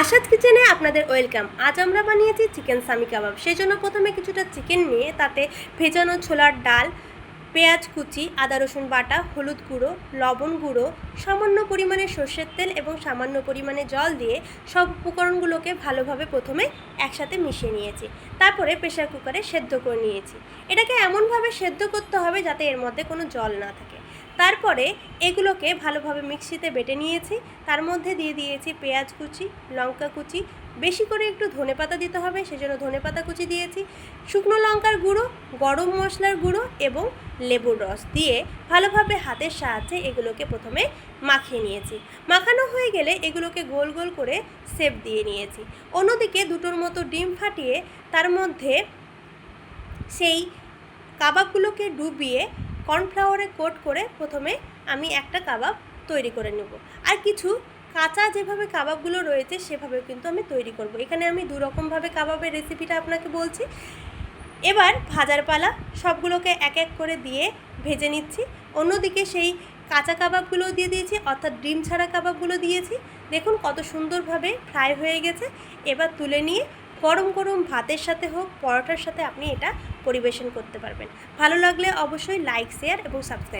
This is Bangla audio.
আশাদ কিচেনে আপনাদের ওয়েলকাম। আজ আমরা বানিয়েছি চিকেন সামি কাবাব। সেই জন্য প্রথমে কিছুটা চিকেন নিয়ে তাতে ভেজানো ছোলার ডাল, পেঁয়াজ কুচি, আদা রসুন বাটা, হলুদ গুঁড়ো, লবণ গুঁড়ো, সামান্য পরিমাণে সর্ষের তেল এবং সামান্য পরিমাণে জল দিয়ে সব উপকরণগুলোকে ভালোভাবে প্রথমে একসাথে মিশিয়ে নিয়েছি। তারপরে প্রেশার কুকারে সেদ্ধ করে নিয়েছি। এটাকে এমনভাবে সেদ্ধ করতে হবে যাতে এর মধ্যে কোনো জল না থাকে। তারপরে এগুলোকে ভালোভাবে মিক্সিতে বেটে নিয়েছি। তার মধ্যে দিয়ে দিয়েছি পেঁয়াজ কুচি, লঙ্কা কুচি। বেশি করে একটু ধনেপাতা দিতে হবে, সেজন্য ধনেপাতা কুচি দিয়েছি। শুকনো লঙ্কার গুঁড়ো, গরম মশলার গুঁড়ো এবং লেবুর রস দিয়ে ভালোভাবে হাতের সাহায্যে এগুলোকে প্রথমে মাখিয়ে নিয়েছি। মাখানো হয়ে গেলে এগুলোকে গোল গোল করে সেপ দিয়ে নিয়েছি। অন্যদিকে দুটোর মতো ডিম ফাটিয়ে তার মধ্যে সেই কাবাবগুলোকে ডুবিয়ে কর্নফ্লাওয়ারে কোট করে প্রথমে আমি একটা কাবাব তৈরি করে নেব। আর কিছু কাঁচা যেভাবে কাবাবগুলো রয়েছে সেভাবে কিন্তু আমি তৈরি করব। এখানে আমি দু রকমভাবে কাবাবের রেসিপিটা আপনাকে বলছি। এবার ভাজার পালা সবগুলোকে এক এক করে দিয়ে ভেজে নিচ্ছি। অন্যদিকে সেই কাঁচা কাবাবগুলো দিয়ে দিয়েছি, অর্থাৎ ডিম ছাড়া কাবাবগুলো দিয়েছি। দেখুন কত সুন্দরভাবে ফ্রাই হয়ে গেছে। এবার তুলে নিয়ে গরম গরম ভাতের সাথে হোক, পরোটার সাথে আপনি এটা পরিবেশন করতে পারবেন। ভালো লাগলে অবশ্যই লাইক শেয়ার এবং সাবস্ক্রাইব